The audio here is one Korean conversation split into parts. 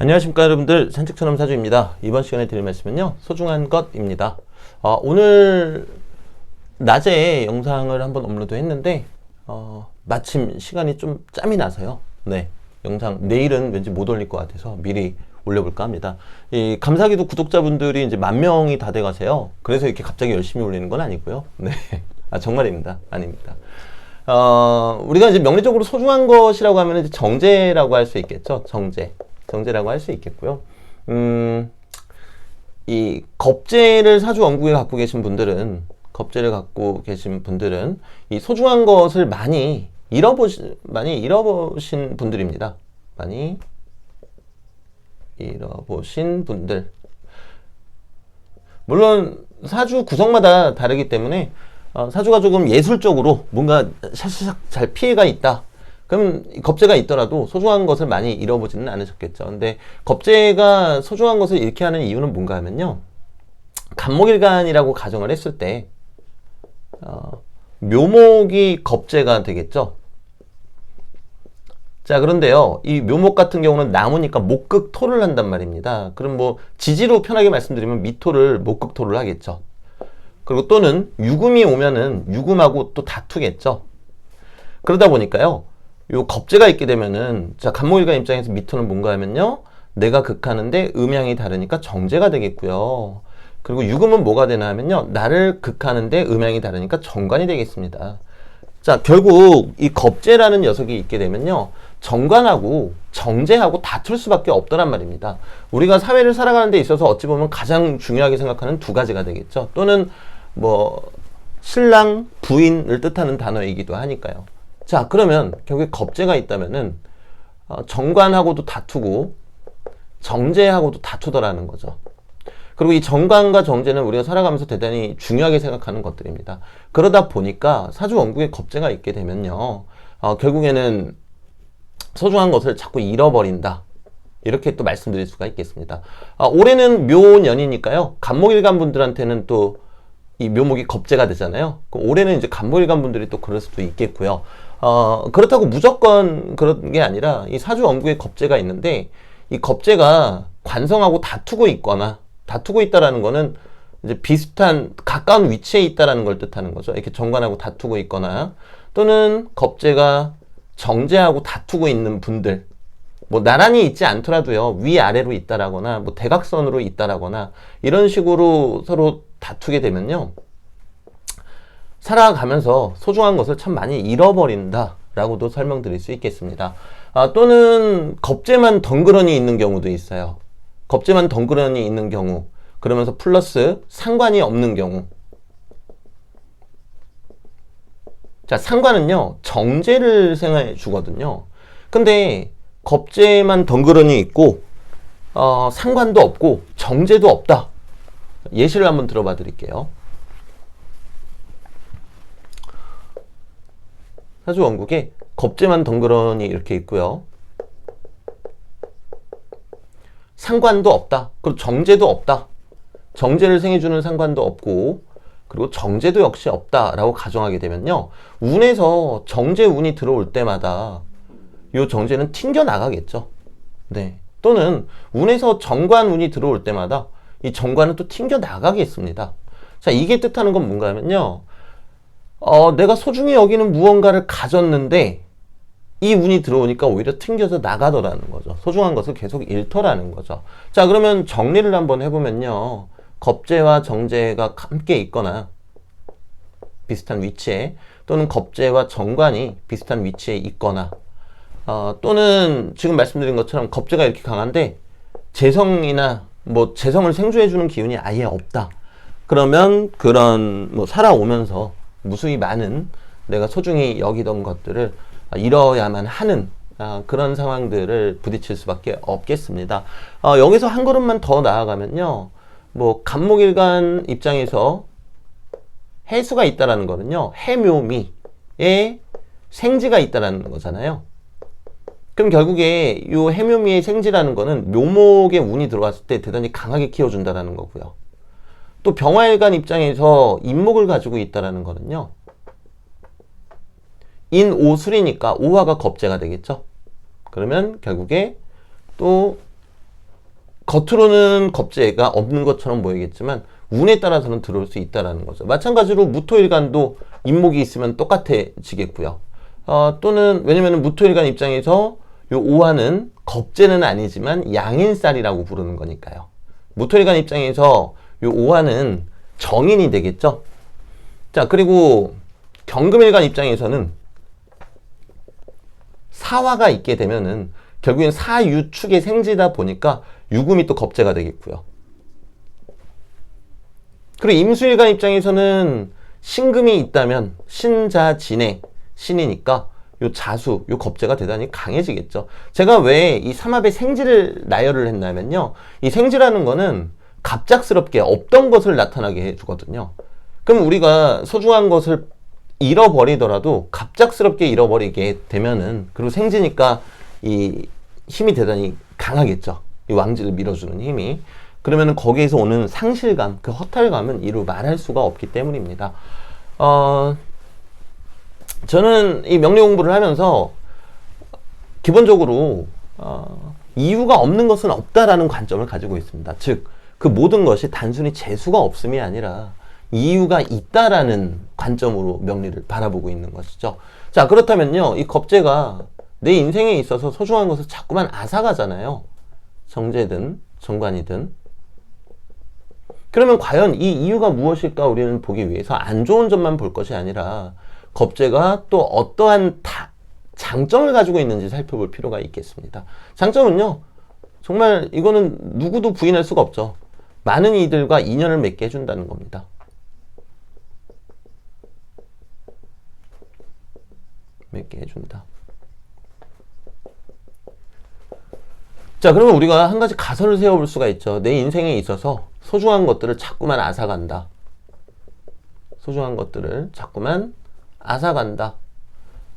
안녕하십니까 여러분들 산책처럼 사주입니다. 이번 시간에 드릴 말씀은요 소중한 것입니다. 어, 오늘 낮에 영상을 한번 업로드 했는데 어, 마침 시간이 좀 짬이 나서요. 네 영상 내일은 왠지 못 올릴 것 같아서 미리 올려볼까 합니다. 이 감사기도 구독자분들이 이제 만 명이 다 돼가세요. 그래서 이렇게 갑자기 열심히 올리는 건 아니고요. 네, 아 정말입니다. 아닙니다. 어, 우리가 이제 명리적으로 소중한 것이라고 하면 이제 정제라고 할 수 있겠죠. 정제. 정제라고 할 수 있겠고요. 음, 이 겁제를 사주 원국에 갖고 계신 분들은, 겁제를 갖고 계신 분들은 이 소중한 것을 많이 잃어보신, 많이 잃어보신 분들입니다. 많이 잃어보신 분들. 물론 사주 구성마다 다르기 때문에 어, 사주가 조금 예술적으로 뭔가 샤샤샥 잘 피해가 있다. 그럼 겁재가 있더라도 소중한 것을 많이 잃어보지는 않으셨겠죠. 근데 겁재가 소중한 것을 잃게 하는 이유는 뭔가 하면요. 간목일간이라고 가정을 했을 때 어, 묘목이 겁재가 되겠죠. 자, 그런데요. 이 묘목 같은 경우는 나무니까 목극토를 한단 말입니다. 그럼 뭐 지지로 편하게 말씀드리면 미토를 목극토를 하겠죠. 그리고 또는 유금이 오면은 유금하고 또 다투겠죠. 그러다 보니까요. 요 겁재가 있게 되면은 자 간목일간 입장에서 미토는 뭔가 하면요. 내가 극하는데 음양이 다르니까 정제가 되겠고요. 그리고 유금은 뭐가 되나 하면요. 나를 극하는데 음양이 다르니까 정관이 되겠습니다. 자, 결국 이 겁재라는 녀석이 있게 되면요. 정관하고 정제하고 다툴 수밖에 없더란 말입니다. 우리가 사회를 살아가는 데 있어서 어찌 보면 가장 중요하게 생각하는 두 가지가 되겠죠. 또는 뭐 신랑, 부인을 뜻하는 단어이기도 하니까요. 자, 그러면 결국에 겁재가 있다면은 어, 정관하고도 다투고 정제하고도 다투더라는 거죠. 그리고 이 정관과 정제는 우리가 살아가면서 대단히 중요하게 생각하는 것들입니다. 그러다 보니까 사주 원국에 겁재가 있게 되면요. 어, 결국에는 소중한 것을 자꾸 잃어버린다. 이렇게 또 말씀드릴 수가 있겠습니다. 아, 올해는 묘년이니까요. 간목일간 분들한테는 또 이 묘목이 겁재가 되잖아요. 올해는 이제 간목일간 분들이 또 그럴 수도 있겠고요. 어, 그렇다고 무조건 그런 게 아니라 이 사주 원국에 겁재가 있는데 이 겁재가 관성하고 다투고 있거나 다투고 있다라는 거는 이제 비슷한 가까운 위치에 있다라는 걸 뜻하는 거죠. 이렇게 정관하고 다투고 있거나 또는 겁재가 정제하고 다투고 있는 분들 뭐 나란히 있지 않더라도요 위아래로 있다라거나 뭐 대각선으로 있다라거나 이런 식으로 서로 다투게 되면요 살아가면서 소중한 것을 참 많이 잃어버린다라고도 설명드릴 수 있겠습니다. 아, 또는 겁재만 덩그러니 있는 경우도 있어요. 겁재만 덩그러니 있는 경우 그러면서 플러스 상관이 없는 경우 자 상관은요 정제를 생각해 주거든요. 근데 겁재만 덩그러니 있고 어, 상관도 없고 정제도 없다. 예시를 한번 들어봐 드릴게요. 사주 원국에 겁재만 덩그러니 이렇게 있고요. 상관도 없다. 그리고 정제도 없다. 정제를 생해주는 상관도 없고 그리고 정제도 역시 없다라고 가정하게 되면요. 운에서 정제 운이 들어올 때마다 이 정제는 튕겨 나가겠죠. 네. 또는 운에서 정관 운이 들어올 때마다 이 정관은 또 튕겨 나가겠습니다. 자, 이게 뜻하는 건 뭔가 하면요. 어, 내가 소중히 여기는 무언가를 가졌는데 이 운이 들어오니까 오히려 튕겨서 나가더라는 거죠. 소중한 것을 계속 잃더라는 거죠. 자, 그러면 정리를 한번 해보면요. 겁재와 정제가 함께 있거나 비슷한 위치에 또는 겁재와 정관이 비슷한 위치에 있거나 어, 또는 지금 말씀드린 것처럼 겁재가 이렇게 강한데 재성이나 뭐 재성을 생주해주는 기운이 아예 없다. 그러면 그런 뭐 살아오면서 무수히 많은 내가 소중히 여기던 것들을 잃어야만 하는 아, 그런 상황들을 부딪힐 수밖에 없겠습니다. 어, 여기서 한 걸음만 더 나아가면요. 뭐 간목일간 입장에서 해수가 있다라는 거는요. 해묘미에 생지가 있다라는 거잖아요. 그럼 결국에 이 해묘미의 생지라는 거는 묘목의 운이 들어갔을 때 대단히 강하게 키워준다라는 거고요. 또 병화일간 입장에서 인목을 가지고 있다라는 거는요. 인오술이니까 오화가 겁재가 되겠죠. 그러면 결국에 또 겉으로는 겁재가 없는 것처럼 보이겠지만 운에 따라서는 들어올 수 있다라는 거죠. 마찬가지로 무토일간도 인목이 있으면 똑같아지겠고요. 어, 또는 왜냐면 무토일간 입장에서 요 오화는 겁재는 아니지만 양인살이라고 부르는 거니까요. 무토일간 입장에서 요 오화는 정인이 되겠죠. 자 그리고 경금일간 입장에서는 사화가 있게 되면은 결국엔 사유축의 생지다 보니까 유금이 또 겁재가 되겠고요. 그리고 임수일간 입장에서는 신금이 있다면 신자진의 신이니까 요 자수, 요 겁재가 대단히 강해지겠죠. 제가 왜 이 삼합의 생지를 나열을 했냐면요. 이 생지라는 거는 갑작스럽게 없던 것을 나타나게 해주거든요. 그럼 우리가 소중한 것을 잃어버리더라도 갑작스럽게 잃어버리게 되면은 그리고 생지니까 이 힘이 대단히 강하겠죠. 이 왕지를 밀어주는 힘이. 그러면은 거기에서 오는 상실감, 그 허탈감은 이루 말할 수가 없기 때문입니다. 어, 저는 이 명리 공부를 하면서 기본적으로 어, 이유가 없는 것은 없다라는 관점을 가지고 있습니다. 즉, 그 모든 것이 단순히 재수가 없음이 아니라 이유가 있다라는 관점으로 명리를 바라보고 있는 것이죠. 자, 그렇다면요, 이 겁재가 내 인생에 있어서 소중한 것을 자꾸만 앗아가잖아요. 정제든 정관이든. 그러면 과연 이 이유가 무엇일까 우리는 보기 위해서 안 좋은 점만 볼 것이 아니라 겁재가 또 어떠한 다, 장점을 가지고 있는지 살펴볼 필요가 있겠습니다. 장점은요, 정말 이거는 누구도 부인할 수가 없죠. 많은 이들과 인연을 맺게 해준다는 겁니다. 맺게 해준다. 자, 그러면 우리가 한 가지 가설을 세워볼 수가 있죠. 내 인생에 있어서 소중한 것들을 자꾸만 앗아간다. 소중한 것들을 자꾸만 앗아간다.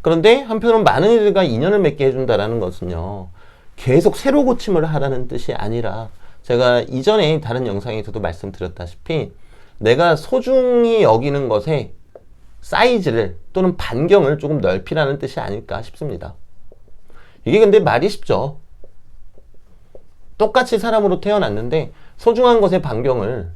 그런데 한편으로는 많은 이들과 인연을 맺게 해준다라는 것은요. 계속 새로 고침을 하라는 뜻이 아니라 제가 이전에 다른 영상에서도 말씀드렸다시피 내가 소중히 여기는 것에 사이즈를 또는 반경을 조금 넓히라는 뜻이 아닐까 싶습니다. 이게 근데 말이 쉽죠. 똑같이 사람으로 태어났는데 소중한 것의 반경을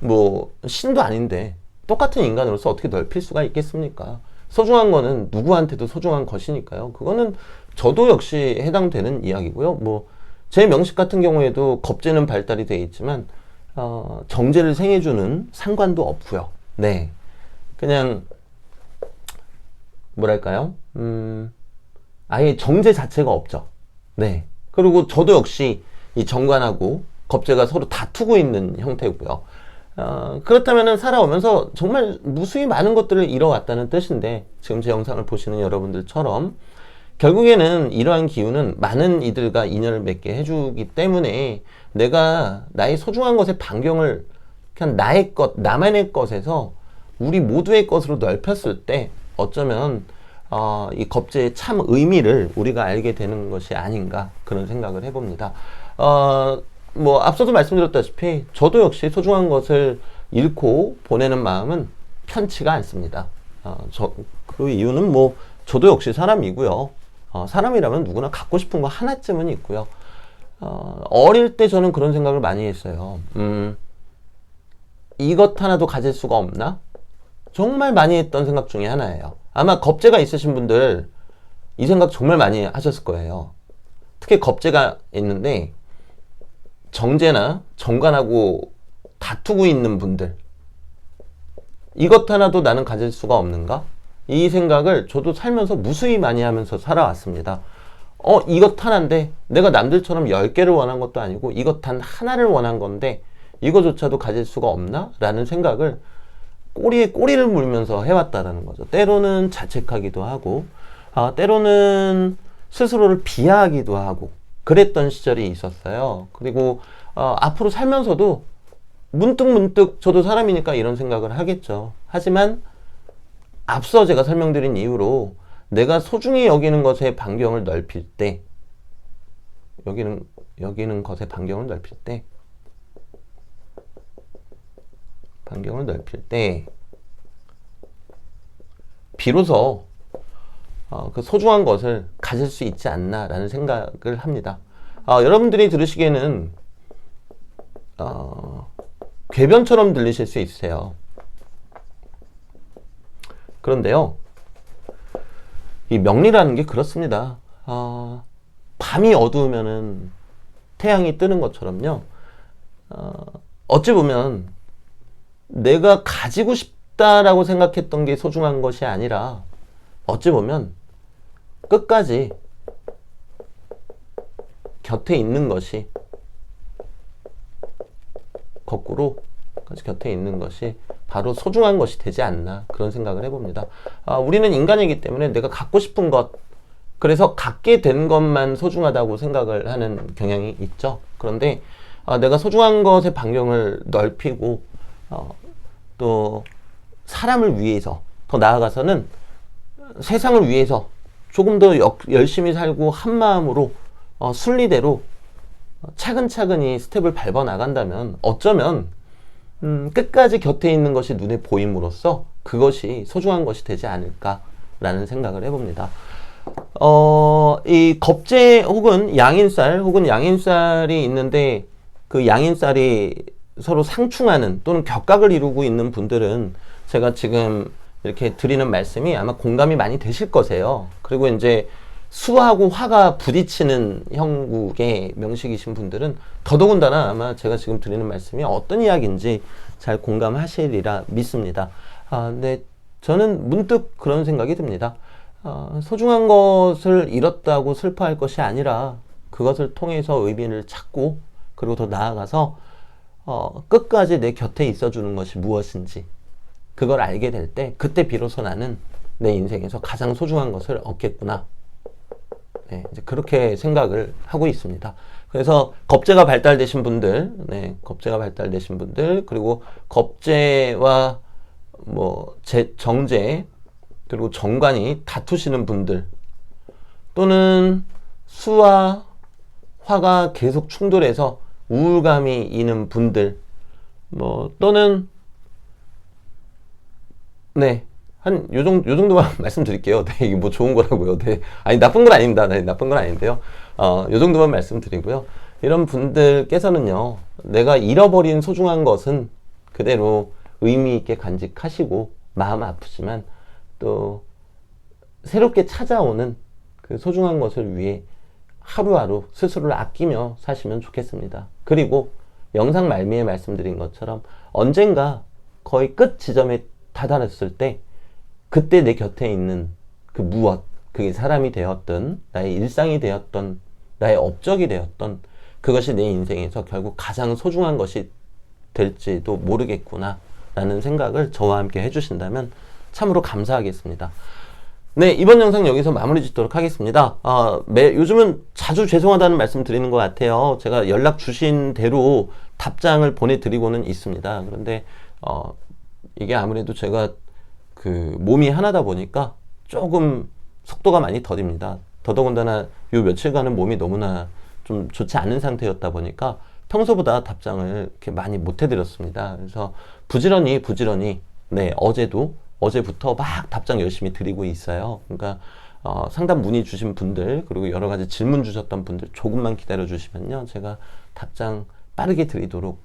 뭐 신도 아닌데 똑같은 인간으로서 어떻게 넓힐 수가 있겠습니까? 소중한 거는 누구한테도 소중한 것이니까요. 그거는 저도 역시 해당되는 이야기고요. 뭐 제 명식 같은 경우에도 겁재는 발달이 되어 있지만 어, 정제를 생해주는 상관도 없고요. 네, 그냥 뭐랄까요? 음, 아예 정제 자체가 없죠. 네. 그리고 저도 역시 이 정관하고 겁재가 서로 다투고 있는 형태고요. 어, 그렇다면 살아오면서 정말 무수히 많은 것들을 잃어왔다는 뜻인데 지금 제 영상을 보시는 여러분들처럼 결국에는 이러한 기운은 많은 이들과 인연을 맺게 해주기 때문에 내가 나의 소중한 것의 반경을 그냥 나의 것, 나만의 것에서 우리 모두의 것으로 넓혔을 때 어쩌면 어, 이 겁제의 참 의미를 우리가 알게 되는 것이 아닌가 그런 생각을 해봅니다. 어, 뭐 앞서도 말씀드렸다시피 저도 역시 소중한 것을 잃고 보내는 마음은 편치가 않습니다. 어, 저, 그 이유는 뭐 저도 역시 사람이고요. 어, 사람이라면 누구나 갖고 싶은 거 하나쯤은 있고요. 어, 어릴 때 저는 그런 생각을 많이 했어요. 음, 이것 하나도 가질 수가 없나? 정말 많이 했던 생각 중에 하나예요. 아마 겁재가 있으신 분들 이 생각 정말 많이 하셨을 거예요. 특히 겁재가 있는데 정제나 정관하고 다투고 있는 분들 이것 하나도 나는 가질 수가 없는가? 이 생각을 저도 살면서 무수히 많이 하면서 살아왔습니다. 어, 이것 하나인데 내가 남들처럼 10개를 원한 것도 아니고 이것 단 하나를 원한 건데 이거조차도 가질 수가 없나? 라는 생각을 꼬리에 꼬리를 물면서 해왔다라는 거죠. 때로는 자책하기도 하고, 아, 때로는 스스로를 비하하기도 하고, 그랬던 시절이 있었어요. 그리고, 어, 앞으로 살면서도 문득 문득 저도 사람이니까 이런 생각을 하겠죠. 하지만 앞서 제가 설명드린 이유로 내가 소중히 여기는 것의 반경을 넓힐 때, 여기는, 여기는 것의 반경을 넓힐 때, 반경을 넓힐 때 비로소 어, 그 소중한 것을 가질 수 있지 않나라는 생각을 합니다. 어, 여러분들이 들으시기에는 어, 궤변처럼 들리실 수 있으세요. 그런데요, 이 명리라는 게 그렇습니다. 어, 밤이 어두우면은 태양이 뜨는 것처럼요. 어, 어찌 보면 내가 가지고 싶다라고 생각했던 게 소중한 것이 아니라 어찌 보면 끝까지 곁에 있는 것이 거꾸로 곁에 있는 것이 바로 소중한 것이 되지 않나 그런 생각을 해봅니다. 아, 우리는 인간이기 때문에 내가 갖고 싶은 것 그래서 갖게 된 것만 소중하다고 생각을 하는 경향이 있죠. 그런데 아, 내가 소중한 것의 반경을 넓히고 어, 또 사람을 위해서 더 나아가서는 세상을 위해서 조금 더 역- 열심히 살고 한 마음으로 어, 순리대로 차근차근히 스텝을 밟아 나간다면 어쩌면 음, 끝까지 곁에 있는 것이 눈에 보임으로써 그것이 소중한 것이 되지 않을까라는 생각을 해봅니다. 어, 이 겁제 혹은 양인쌀 혹은 양인쌀이 있는데 그 양인쌀이 서로 상충하는 또는 격각을 이루고 있는 분들은 제가 지금 이렇게 드리는 말씀이 아마 공감이 많이 되실 거세요. 그리고 이제 수하고 화가 부딪히는 형국의 명식이신 분들은 더더군다나 아마 제가 지금 드리는 말씀이 어떤 이야기인지 잘 공감하시리라 믿습니다. 아, 근데 저는 문득 그런 생각이 듭니다. 아, 소중한 것을 잃었다고 슬퍼할 것이 아니라 그것을 통해서 의미를 찾고 그리고 더 나아가서 어, 끝까지 내 곁에 있어주는 것이 무엇인지 그걸 알게 될 때 그때 비로소 나는 내 인생에서 가장 소중한 것을 얻겠구나. 네, 이제 그렇게 생각을 하고 있습니다. 그래서 겁재가 발달되신 분들, 네, 겁재가 발달되신 분들, 그리고 겁재와 뭐 제, 정제 그리고 정관이 다투시는 분들 또는 수와 화가 계속 충돌해서 우울감이 있는 분들 뭐 또는 네. 한, 요 정도, 요 정도만 말씀드릴게요. 네, 이게 뭐 좋은 거라고요. 네. 아니, 나쁜 건 아닙니다. 네, 나쁜 건 아닌데요. 어, 요 정도만 말씀드리고요. 이런 분들께서는요, 내가 잃어버린 소중한 것은 그대로 의미 있게 간직하시고, 마음 아프지만, 또, 새롭게 찾아오는 그 소중한 것을 위해 하루하루 스스로를 아끼며 사시면 좋겠습니다. 그리고 영상 말미에 말씀드린 것처럼 언젠가 거의 끝 지점에 다다랐을 때 그때 내 곁에 있는 그 무엇, 그게 사람이 되었던, 나의 일상이 되었던, 나의 업적이 되었던, 그것이 내 인생에서 결국 가장 소중한 것이 될지도 모르겠구나, 라는 생각을 저와 함께 해주신다면 참으로 감사하겠습니다. 네, 이번 영상 여기서 마무리 짓도록 하겠습니다. 아, 매, 요즘은 자주 죄송하다는 말씀 드리는 것 같아요. 제가 연락 주신 대로 답장을 보내드리고는 있습니다. 그런데, 어, 이게 아무래도 제가 그 몸이 하나다 보니까 조금 속도가 많이 더딥니다. 더더군다나 요 며칠간은 몸이 너무나 좀 좋지 않은 상태였다 보니까 평소보다 답장을 이렇게 많이 못 해드렸습니다. 그래서 부지런히 부지런히 네 어제도 어제부터 막 답장 열심히 드리고 있어요. 그러니까 어, 상담 문의 주신 분들 그리고 여러 가지 질문 주셨던 분들 조금만 기다려 주시면요 제가 답장 빠르게 드리도록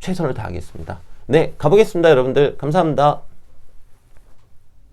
최선을 다하겠습니다. 네 가보겠습니다 여러분들 감사합니다.